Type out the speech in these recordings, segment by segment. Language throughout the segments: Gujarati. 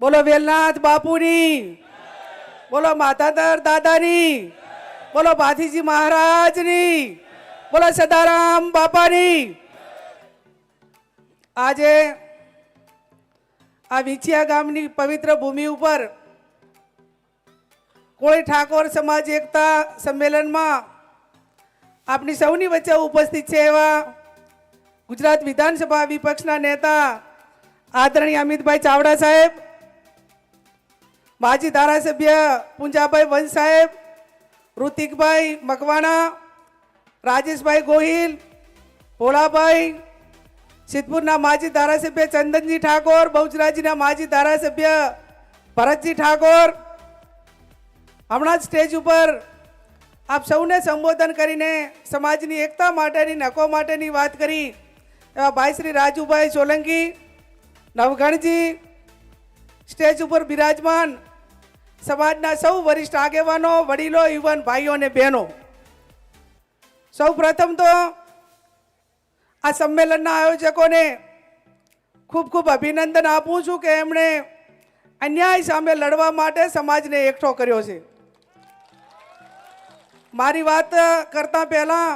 બોલો વેલનાથ બાપુની. બોલો માતાધર દાદાની. બોલો ભાથીજી મહારાજની. બોલો સદારામ બાપાની. આજે આ વિછિયા ગામની પવિત્ર ભૂમિ ઉપર કોળી ઠાકોર સમાજ એકતા સંમેલનમાં આપની સૌની વચ્ચે ઉપસ્થિત છે એવા ગુજરાત વિધાનસભા વિપક્ષના નેતા આદરણીય અમિતભાઈ ચાવડા સાહેબ માજી ધારાસભ્ય પુંજાભાઈ વંશ સાહેબ, ઋતિકભાઈ મકવાણા, રાજેશભાઈ ગોહિલ, ભોળાભાઈ, સિદ્ધપુરના માજી ધારાસભ્ય ચંદનજી ઠાકોર, બહુચરાજીના માજી ધારાસભ્ય ભરતજી ઠાકોર. હમણાં જ સ્ટેજ ઉપર આપ સૌને સંબોધન કરીને સમાજની એકતા માટેની, નકો માટેની વાત કરી એવા ભાઈ શ્રી રાજુભાઈ સોલંકી, નવગણજી સ્ટેજ ઉપર બિરાજમાન સમાજના સૌ વરિષ્ઠ આગેવાનો, વડીલો, યુવાન ભાઈઓ અને બહેનો. સૌ પ્રથમ તો આ સંમેલનના આયોજકોને ખૂબ ખૂબ અભિનંદન આપું છું કે એમણે અન્યાય સામે લડવા માટે સમાજને એકઠો કર્યો છે. મારી વાત કરતા પહેલા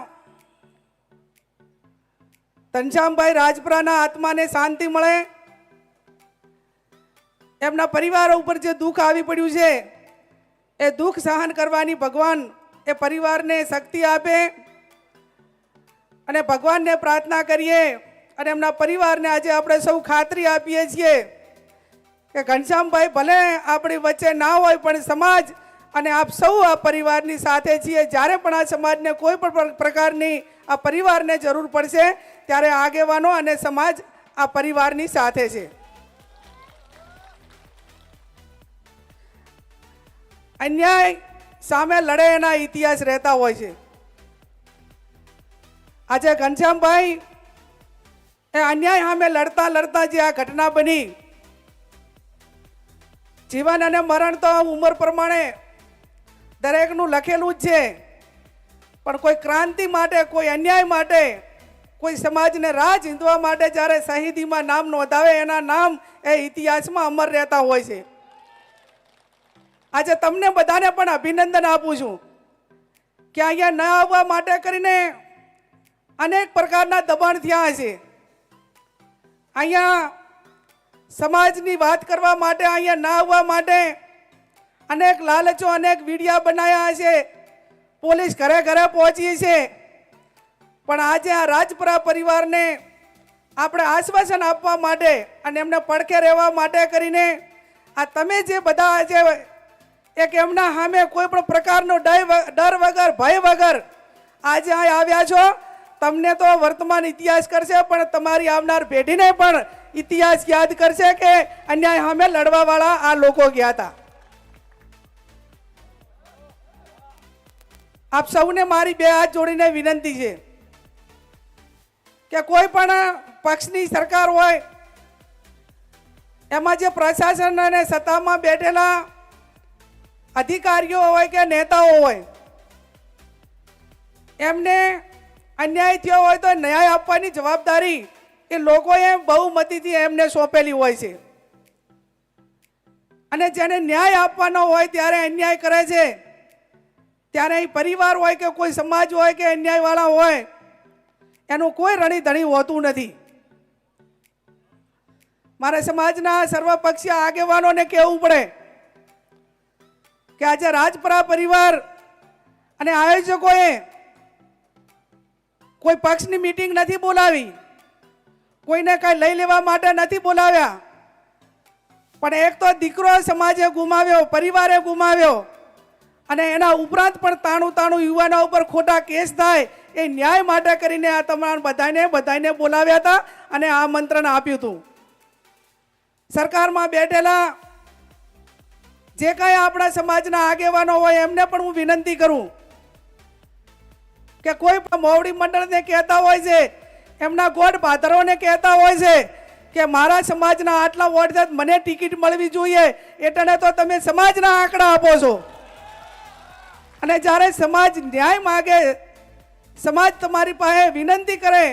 ઘનશ્યામભાઈ રાજપરાના આત્માને શાંતિ મળે. એમના પરિવારો ઉપર જે દુઃખ આવી પડ્યું છે, એ દુઃખ સહન કરવાની ભગવાન એ પરિવારને શક્તિ આપે અને ભગવાનને પ્રાર્થના કરીએ અને એમના પરિવારને આજે આપણે સૌ ખાતરી આપીએ છીએ કે ઘનશ્યામભાઈ ભલે આપણી વચ્ચે ના હોય પણ સમાજ અને આપ સૌ આ પરિવારની સાથે છીએ. જ્યારે પણ આ સમાજને કોઈ પણ પ્રકારની આ પરિવારને જરૂર પડશે, ત્યારે આગેવાનો અને સમાજ આ પરિવારની સાથે છે. અન્યાય સામે લડે એના ઇતિહાસ રહેતા હોય છે. આજે ઘનશ્યામભાઈ એ અન્યાય સામે લડતા લડતા જે આ ઘટના બની, જીવન અને મરણ તો ઉંમર પ્રમાણે દરેકનું લખેલું જ છે. પણ કોઈ ક્રાંતિ માટે, કોઈ અન્યાય માટે, કોઈ સમાજને રાહ ચીંધવા માટે જ્યારે શહીદીમાં નામ નોંધાવે એના નામ એ ઇતિહાસમાં અમર રહેતા હોય છે. આજે તમને બધાને પણ અભિનંદન આપું છું કે અહીંયા ન આવવા માટે કરીને અનેક પ્રકારના દબાણ થયા છે. અહીંયા સમાજની વાત કરવા માટે, અહીંયા ન આવવા માટે અનેક લાલચો, અનેક વિડિયા બનાવ્યા છે. પોલીસ ઘરે ઘરે પહોંચી છે. પણ આજે આ રાજપરા પરિવારને આપણે આશ્વાસન આપવા માટે અને એમને પડખે રહેવા માટે કરીને આ તમે જે બધા આજે એક એમના સામે કોઈ પણ પ્રકારનો ડર વગર, ભય વગર આજે અહીં આવ્યા છો. તમને તો વર્તમાન ઇતિહાસ કરશે, પણ તમારી આવનાર પેઢીને પણ ઇતિહાસ યાદ કરશે કે અન્યાય સામે લડવાવાળા આ લોકો ગયા હતા. આપ સૌને મારી બે હાથ જોડીને વિનંતી છે કે કોઈ પણ પક્ષની સરકાર હોય, એમાં જે પ્રશાસન અને સત્તામાં બેઠેલા અધિકારીઓ હોય કે નેતાઓ હોય, એમને અન્યાય થયો હોય તો ન્યાય આપવાની જવાબદારી એ લોકોએ બહુમતીથી એમને સોંપેલી હોય છે. અને જેને ન્યાય આપવાનો હોય ત્યારે અન્યાય કરે છે. ત્યારે અહીં પરિવાર હોય કે કોઈ સમાજ હોય કે અન્યાયવાળા હોય, એનું કોઈ રણી ધણી હોતું નથી. મારે સમાજના સર્વપક્ષીય આગેવાનોને કહેવું પડે. કે આજે રાજપરા પરિવાર અને આયોજકોએ કોઈ પક્ષની મીટિંગ નથી બોલાવી, કોઈને કઈ લઈ લેવા માટે નથી બોલાવ્યા. પણ એક તો દીકરો સમાજે ગુમાવ્યો, પરિવારે ગુમાવ્યો અને એના ઉપરાંત પણ તાણું તાણું યુવાનો ઉપર ખોટા કેસ થાય એ ન્યાય માટે કરીને આ તમારા બધાને બધાને બોલાવ્યા હતા અને આમંત્રણ આપ્યું હતું. સરકારમાં બેઠેલા જે કાંઈ આપણા સમાજના આગેવાનો હોય એમને પણ હું વિનંતી કરું કે કોઈ પણ મોવડી મંડળને કહેતા હોય છે, એમના ગોઠ પાથરોને કહેતા હોય છે કે મારા સમાજના આટલા વોટ છે મને ટિકિટ મળવી જોઈએ એટલે તો તમે સમાજના આંકડા આપો છો. અને જ્યારે સમાજ ન્યાય માગે, સમાજ તમારી પાસે વિનંતી કરે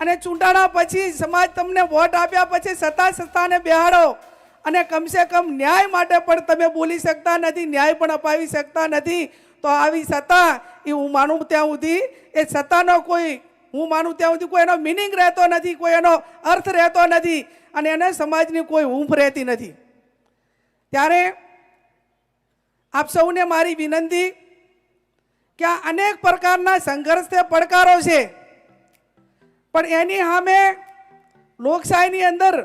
અને ચૂંટાણા પછી સમાજ તમને વોટ આપ્યા પછી સત્તા સત્તાને બેહાડો અને કમસે કમ ન્યાય માટે પણ તમે બોલી શકતા નથી, ન્યાય પણ અપાવી શકતા નથી. તો આવી સત્તા એ હું માનું ત્યાં સુધી, એ સત્તાનો કોઈ, હું માનું ત્યાં સુધી કોઈ એનો મિનિંગ રહેતો નથી, કોઈ એનો અર્થ રહેતો નથી અને એને સમાજની કોઈ ઊંફ રહેતી નથી. ત્યારે આપ સૌને મારી વિનંતી કે આ અનેક પ્રકારના સંઘર્ષ તે પડકારો છે. પણ એની સામે લોકશાહીની અંદર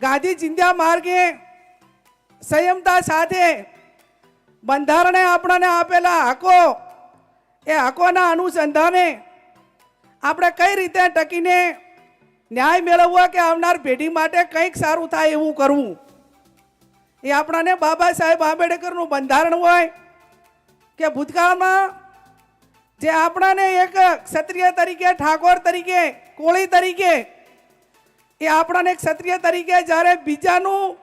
ગાંધી ચિંધ્યા માર્ગે સંયમતા સાથે બંધારણે આપણને આપેલા હકો, એ હકોના અનુસંધાને આપણે કઈ રીતે ટકીને ન્યાય મેળવવા કે આવનાર પેઢી માટે કંઈક સારું થાય એવું કરવું? એ આપણાને બાબા સાહેબ આંબેડકરનું બંધારણ હોય કે ભૂતકાળમાં જે આપણાને એક ક્ષત્રિય તરીકે, ઠાકોર તરીકે, કોળી તરીકે એ આપણાને ક્ષત્રિય તરીકે જ્યારે બીજાનું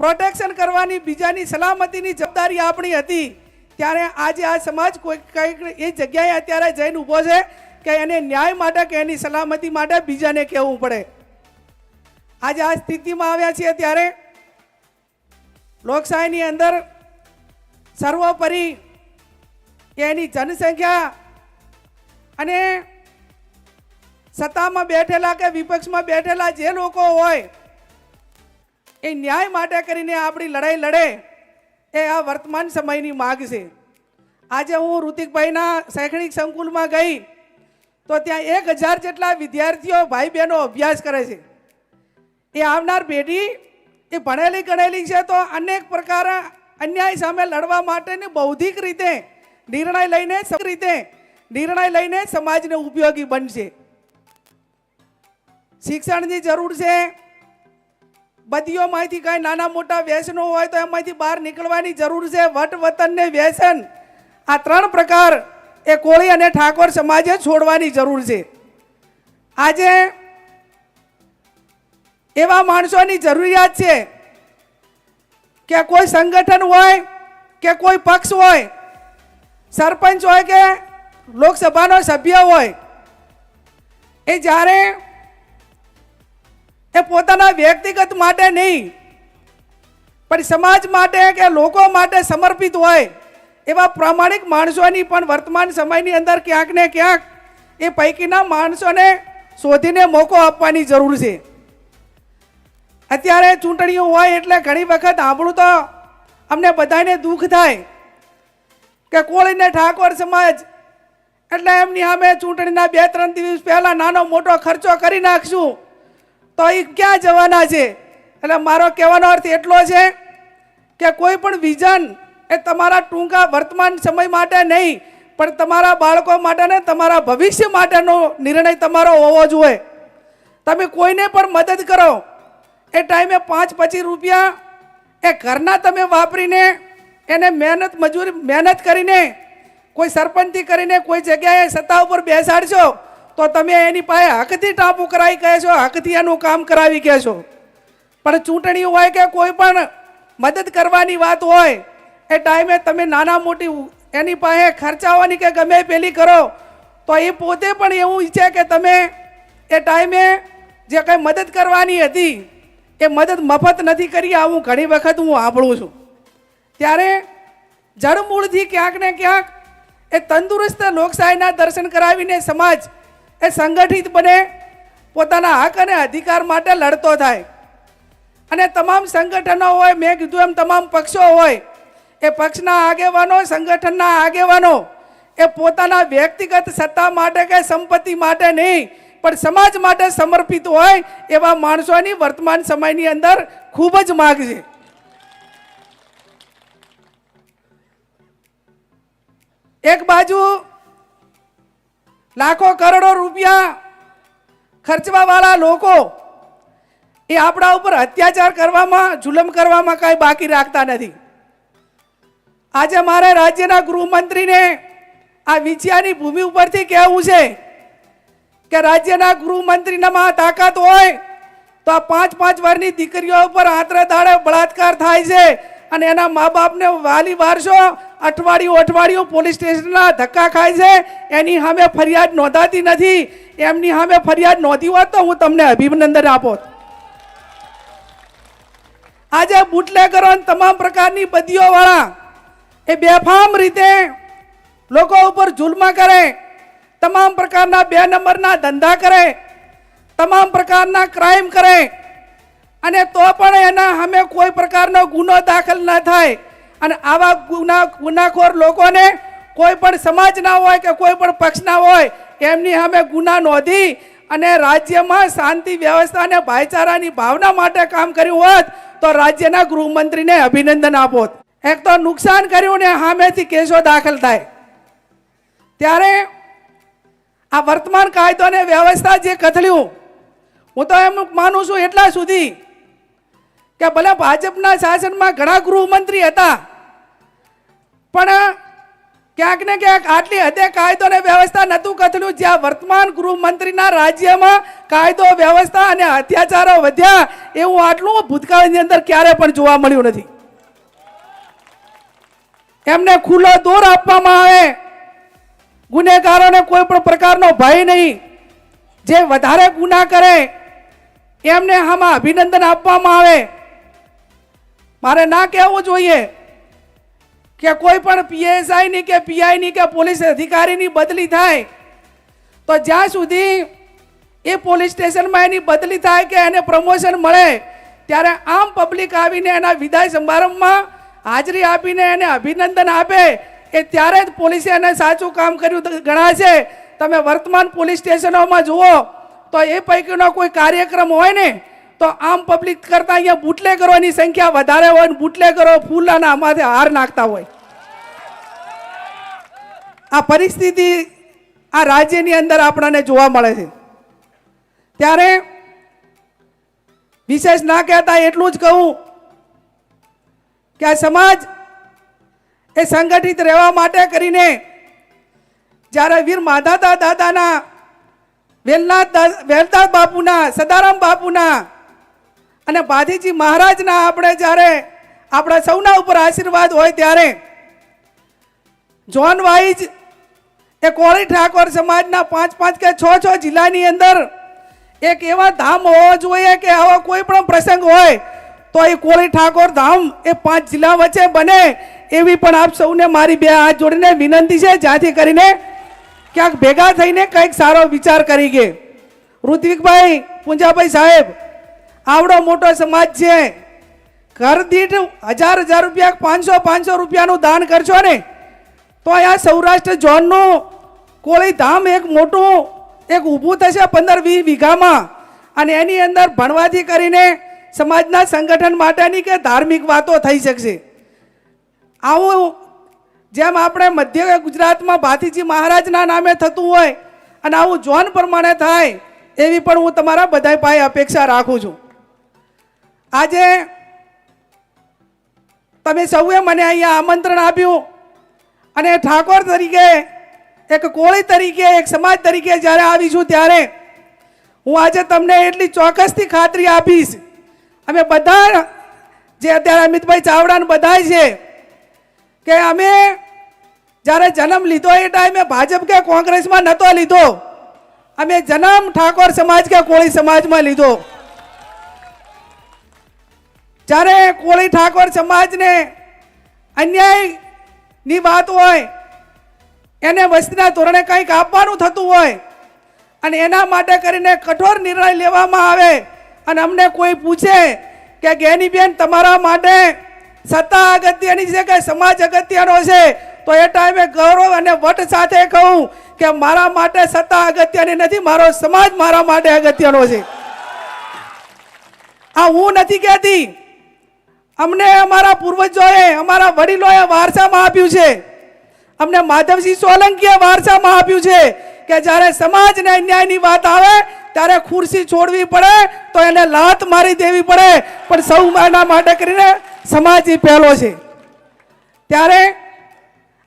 પ્રોટેક્શન કરવાની, બીજાની સલામતીની જવાબદારી આપણી હતી, ત્યારે આજે આ સમાજ કોઈ કંઈક એ જગ્યાએ અત્યારે જઈને ઊભો છે કે એને ન્યાય માટે કે એની સલામતી માટે બીજાને કહેવું પડે. આજે આ સ્થિતિમાં આવ્યા છીએ ત્યારે લોકશાહીની અંદર સર્વોપરી એની જનસંખ્યા અને સત્તામાં બેઠેલા કે વિપક્ષમાં બેઠેલા જે લોકો હોય, એ ન્યાય માટે કરીને આપણી લડાઈ લડે એ આ વર્તમાન સમયની માગ છે. આજે હું ઋતિકભાઈના શૈક્ષણિક સંકુલમાં ગઈ, તો ત્યાં એક હજાર જેટલા વિદ્યાર્થીઓ ભાઈ બહેનો અભ્યાસ કરે છે. એ આવનાર પેઢી એ ભણેલી ગણેલી છે તો અનેક પ્રકાર અન્યાય સામે લડવા માટેની બૌદ્ધિક રીતે નિર્ણય લઈને રીતે નિર્ણય લઈને સમાજને ઉપયોગી બનશે. શિક્ષણની જરૂર છે. બદીઓમાંથી કાંઈ નાના મોટા વ્યસનો હોય તો એમાંથી બહાર નીકળવાની જરૂર છે. વટ વતન ને વ્યસન. આ ત્રણ પ્રકાર એ કોળી અને ઠાકોર સમાજે છોડવાની જરૂર છે. આજે એવા માણસોની જરૂરિયાત છે કે કોઈ સંગઠન હોય કે કોઈ પક્ષ હોય, સરપંચ હોય કે લોકસભાનો સભ્ય હોય, એ જ્યારે એ પોતાના વ્યક્તિગત માટે નહીં. પણ સમાજ માટે કે લોકો માટે સમર્પિત હોય, એવા પ્રામાણિક માણસોની પણ વર્તમાન સમયની અંદર ક્યાંક ને ક્યાંક એ પૈકીના માણસોને શોધીને મોકો આપવાની જરૂર છે. અત્યારે ચૂંટણીઓ હોય એટલે ઘણી વખત આપણું તો અમને બધાને દુઃખ થાય કે કોળીને ઠાકોર સમાજ, એટલે એમની સામે ચૂંટણીના બે ત્રણ દિવસ પહેલાં નાનો મોટો ખર્ચો કરી નાખશું. તો એ ક્યાં જવાના છે? એટલે મારો કહેવાનો અર્થ એટલો છે કે કોઈ પણ વિઝન એ તમારા ટૂંકા વર્તમાન સમય માટે નહીં, પણ તમારા બાળકો માટે ને તમારા ભવિષ્ય માટેનો નિર્ણય તમારો હોવો જોઈએ તમે કોઈને પણ મદદ કરો. એ ટાઈમે પાંચ પચીસ રૂપિયા એ ઘરના તમે વાપરીને, એને મહેનત મજૂરી મહેનત કરીને, કોઈ સરપંચથી કરીને કોઈ જગ્યાએ સત્તા ઉપર બેસાડશો તો તમે એની પાસે હકથી ટાપુ કરાવી કહે છો, હકથી એનું કામ કરાવી કહે છો. પણ ચૂંટણી હોય કે કોઈ પણ મદદ કરવાની વાત હોય, એ ટાઈમે તમે નાના મોટી એની પાસે ખર્ચાવાની કે ગમે પેલી કરો, તો એ પોતે પણ એવું ઈચ્છે કે તમે એ ટાઈમે જે કંઈ મદદ કરવાની હતી, એ મદદ મફત નથી કરી આવું ઘણી વખત હું સાંભળું છું. ત્યારે જળમૂળથી ક્યાંક ને ક્યાંક એ તંદુરસ્ત લોકશાહીના દર્શન કરાવીને સમાજ એ સંગઠિત બને, પોતાના હક અને અધિકાર માટે લડતો થાય. અને તમામ સંગઠનો હોય, મેં કીધું એમ તમામ પક્ષો હોય, એ પક્ષના આગેવાનો, સંગઠનના આગેવાનો, એ પોતાના વ્યક્તિગત સત્તા માટે કે સંપત્તિ માટે નહીં, પણ સમાજ માટે સમર્પિત હોય, એવા માણસોની વર્તમાન સમયની અંદર ખૂબ જ માગ છે. એક બાજુ લાખો કરોડો રૂપિયા ખર્ચવા વાળા લોકો એ આપણા ઉપર અત્યાચાર કરવામાં, જુલમ કરવામાં કાંઈ બાકી રાખતા નથી. આજે મારે રાજ્યના ગૃહમંત્રીને આ વિછિયાની ભૂમિ ઉપરથી કહેવું છે કે રાજ્યના ગૃહમંત્રીનામાં તાકાત હોય તો આ પાંચ પાંચ વર્ષની દીકરીઓ ઉપર આંતરે દાડે બળાત્કાર થાય છે અને એના મા બાપને વાલી વારસો અઠવાડિયું અઠવાડિયું પોલીસ સ્ટેશનના ધક્કા ખાય છે. એની સામે ફરિયાદ નોંધાતી નથી. એમની સામે ફરિયાદ નોંધી હોત તો હું તમને અભિનંદન આપોત. આજે બુટલેગરો તમામ પ્રકારની બદીઓવાળા એ બેફામ રીતે લોકો ઉપર જુલમા કરે, તમામ પ્રકારના બે નંબરના ધંધા કરે, તમામ પ્રકારના ક્રાઇમ કરે અને તો પણ એના સામે કોઈ પ્રકારનો ગુનો દાખલ ન થાય. અને આવા ગુના ગુનાખોર લોકોને કોઈ પણ સમાજના હોય કે કોઈ પણ પક્ષના હોય, એમની સામે ગુના નોંધી અને રાજ્યમાં શાંતિ, વ્યવસ્થા અને ભાઈચારાની ભાવના માટે કામ કર્યું હોત, તો રાજ્યના ગૃહમંત્રીને અભિનંદન આપોત એક તો નુકસાન કર્યું ને સામેથી કેસો દાખલ થાય. ત્યારે આ વર્તમાન કાયદો અને વ્યવસ્થા જે કથળ્યું, હું તો એમ માનું છું એટલા સુધી કે ભલે ભાજપના શાસનમાં ઘણા ગૃહમંત્રી હતા પણ ક્યાંક ને ક્યાંક આટલી હદે કાયદો અને વ્યવસ્થા નહોતું કથળ્યું, જ્યાં વર્તમાન ગૃહમંત્રીના રાજ્યમાં કાયદો, વ્યવસ્થા અને અત્યાચારો વધ્યા, એવું આટલું ભૂતકાળની અંદર ક્યારે પણ જોવા મળ્યું નથી. એમને ખુલ્લો દોર આપવામાં આવે. ગુનેગારોને કોઈ પણ પ્રકારનો ભય નહીં. જે વધારે ગુના કરે, એમને આમાં અભિનંદન આપવામાં આવે. મારે ના કહેવું જોઈએ. કે કોઈ પણ પીએસઆઈ ની કે પીઆઈ ની કે પોલીસ અધિકારીની બદલી થાય, તો જ્યાં સુધી એ પોલીસ સ્ટેશનમાં એની બદલી થાય કે એને પ્રમોશન મળે, ત્યારે આમ પબ્લિક આવીને એના વિદાય સમારંભમાં હાજરી આપીને એને અભિનંદન આપે એ ત્યારે જ પોલીસે એને સાચું કામ કર્યું ગણાશે. તમે વર્તમાન પોલીસ સ્ટેશનોમાં જુઓ, તો એ પૈકીનો કોઈ કાર્યક્રમ હોય ને તો આમ પબ્લિક કરતા અહીંયા બુટલેગરોની સંખ્યા વધારે હોય ને બુટલેગરો ફૂલાના માથે હાર નાખતા હોય. આ પરિસ્થિતિ આ રાજ્યની અંદર આપણને જોવા મળે છે. ત્યારે વિશેષ ના કહેતા એટલું જ કહું કે આ સમાજ એ સંગઠિત રહેવા માટે કરીને જ્યારે વીર માધાતા દાદાના વેલનાથ વેલદાસ બાપુના, સદારામ બાપુના અને બાધીજી મહારાજના આપણે જ્યારે આપણા સૌના ઉપર આશીર્વાદ હોય ત્યારે જોન વાઇઝ એ કોળી ઠાકોર સમાજના પાંચ પાંચ કે છ છ જિલ્લાની અંદર એક એવા ધામ હોવો જોઈએ કે આવો કોઈ પણ પ્રસંગ હોય, તો એ કોળી ઠાકોર ધામ એ પાંચ જિલ્લા વચ્ચે બને એવી પણ આપ સૌને મારી બે હાથ જોડીને વિનંતી છે, જ્યાંથી કરીને ક્યાંક ભેગા થઈને કંઈક સારો વિચાર કરી ગયે ઋત્વિકભાઈ પુંજાભાઈ સાહેબ આવડો મોટો સમાજ છે. ઘર દીઠ હજાર હજાર રૂપિયા, પાંચસો પાંચસો રૂપિયાનું દાન કરશો ને. તો અહીંયા સૌરાષ્ટ્ર ઝોનનું કોળી ધામ એક મોટું, એક ઊભું થશે પંદર વીસ વીઘામાં. અને એની અંદર ભણવાથી કરીને સમાજના સંગઠન માટેની કે ધાર્મિક વાતો થઈ શકશે. આવું જેમ આપણે મધ્ય ગુજરાતમાં ભાતીજી મહારાજના નામે થતું હોય અને આવું ઝોન પ્રમાણે થાય, એવી પણ હું તમારા બધા પાસે અપેક્ષા રાખું છું. આજે તમે સૌએ મને અહીંયા આમંત્રણ આપ્યું અને ઠાકોર તરીકે, એક કોળી તરીકે, એક સમાજ તરીકે જ્યારે આવીશું ત્યારે હું આજે તમને એટલી ચોક્કસથી ખાતરી આપીશ. અમે બધા જે અત્યારે અમિતભાઈ ચાવડાને બધા છે કે અમે જ્યારે જન્મ લીધો એ ટાઈમે ભાજપ કે કોંગ્રેસમાં નહોતો લીધો. અમે જન્મ ઠાકોર સમાજ કે કોળી સમાજમાં લીધો. જ્યારે કોળી ઠાકોર સમાજને અન્યાયની વાત હોય, એને વસ્તીના ધોરણે કંઈક આપવાનું થતું હોય, અને એના માટે કરીને કઠોર નિર્ણય લેવામાં આવે, અને અમને કોઈ પૂછે કે ગેનીબેન, તમારા માટે સત્તા અગત્યની છે કે સમાજ અગત્યનો છે, તો એ ટાઈમે ગૌરવ અને વટ સાથે કહું કે મારા માટે સત્તા અગત્યની નથી, મારો સમાજ મારા માટે અગત્યનો છે. આ હું નથી કહેતી. અમને અમારા પૂર્વજોએ, અમારા વડીલોએ વારસામાં આપ્યું છે. અમને માધવસિંહ સોલંકીએ વારસામાં આપ્યું છે કે જ્યારે સમાજને અન્યાયની વાત આવે, ત્યારે ખુરશી છોડવી પડે, તો એને લાત મારી દેવી પડે. પણ સૌ એના માટે કરીને સમાજ એ પહેલો છે. ત્યારે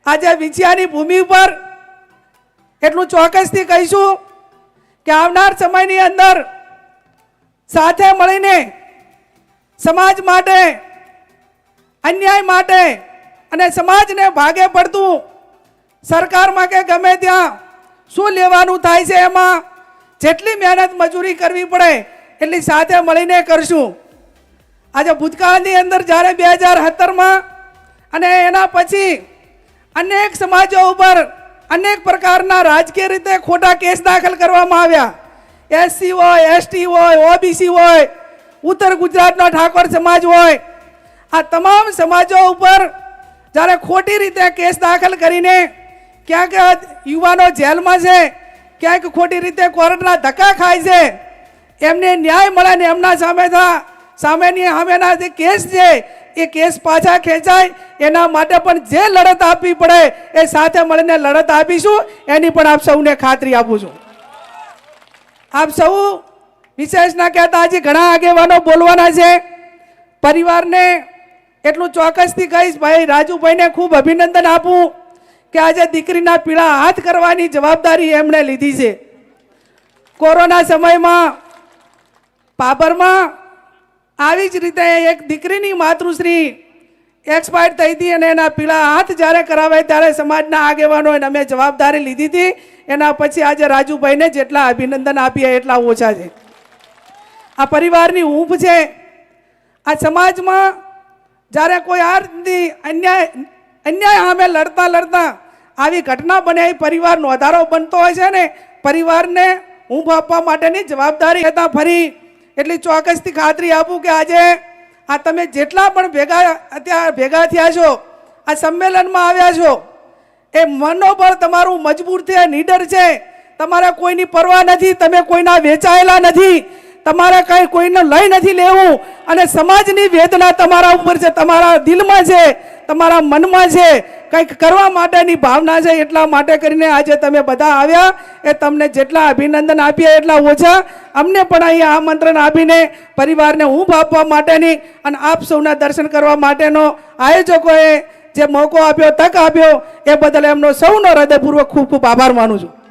આજે વિંછિયાની ભૂમિ ઉપર એટલું ચોક્કસથી કહીશું કે આવનાર સમયની અંદર સાથે મળીને સમાજ માટે અન્યાય માટે અને સમાજને ભાગે પડતું સરકારમાં કે ગમે ત્યાં શું લેવાનું થાય છે એમાં જેટલી મહેનત મજૂરી કરવી પડે એટલી સાથે મળીને કરશું. આજે ભૂતકાળની અંદર જ્યારે બે હજાર સત્તરમાં અને એના પછી અનેક સમાજો ઉપર અનેક પ્રકારના રાજકીય રીતે ખોટા કેસ દાખલ કરવામાં આવ્યા. એસસી હોય, એસટી હોય, ઓબીસી હોય, ઉત્તર ગુજરાતનો ઠાકોર સમાજ હોય આ તમામ સમાજો ઉપર જ્યારે ખોટી રીતે કેસ દાખલ કરીને ક્યાંક યુવાનો જેલમાં છે, ક્યાંક ખોટી રીતે કોર્ટના ધક્કા ખાય છે, એમને ન્યાય મળે ને એમના સામે સામેની સામેના જે કેસ છે, એ કેસ પાછા ખેંચાય, એના માટે પણ જે લડત આપવી પડે, એ સાથે મળીને લડત આપીશું. એની પણ આપ સૌને ખાતરી આપું છું. આપ સૌ વિશેષ ના કહેતા હજી ઘણા આગેવાનો બોલવાના છે. પરિવારને એટલું ચોક્કસથી કહીશ, ભાઈ, રાજુભાઈને ખૂબ અભિનંદન આપું કે આજે દીકરીના પીળા હાથ કરવાની જવાબદારી એમણે લીધી છે. કોરોના સમયમાં, પાપરમાં આવી જ રીતે એક દીકરીની માતૃશ્રી એક્સપાયર થઈ હતી અને એના પીળા હાથ જ્યારે કરાવે ત્યારે સમાજના આગેવાનો એને અમે જવાબદારી લીધી હતી. એના પછી આજે રાજુભાઈને જેટલા અભિનંદન આપીએ એટલા ઓછા છે. આ પરિવારની ઊંઘ છે. આ સમાજમાં જ્યારે કોઈ આ રીતની અન્યાય અન્યાય સામે લડતા લડતા આવી ઘટના બને, એ પરિવારનો વધારો બનતો હોય છે ને, પરિવારને ઊંઘ આપવા માટેની જવાબદારી હતા ફરી એટલી ચોક્કસથી ખાતરી આપું કે આજે આ તમે જેટલા પણ ભેગા અત્યારે ભેગા થયા છો, આ સંમેલનમાં આવ્યા છો, એ મનોબળ તમારું મજબૂર છે, નીડર છે. તમારે કોઈની પરવા નથી, તમે કોઈના વેચાયેલા નથી. તમારે કઈ કોઈને લઈ નથી લેવું. અને સમાજની વેદના તમારા ઉપર છે, તમારા દિલમાં છે, તમારા મનમાં છે. કંઈક કરવા માટેની ભાવના છે, એટલા માટે કરીને આજે તમે બધા આવ્યા. એ તમને જેટલા અભિનંદન આપ્યા એટલા ઓછા. અમને પણ અહીંયા આમંત્રણ આપીને પરિવારને ઊંઘ આપવા માટેની અને આપ સૌના દર્શન કરવા માટેનો આયોજકોએ જે મોકો આપ્યો, તક આપ્યો, એ બદલ એમનો સૌનો હૃદયપૂર્વક ખૂબ ખૂબ આભાર માનું છું.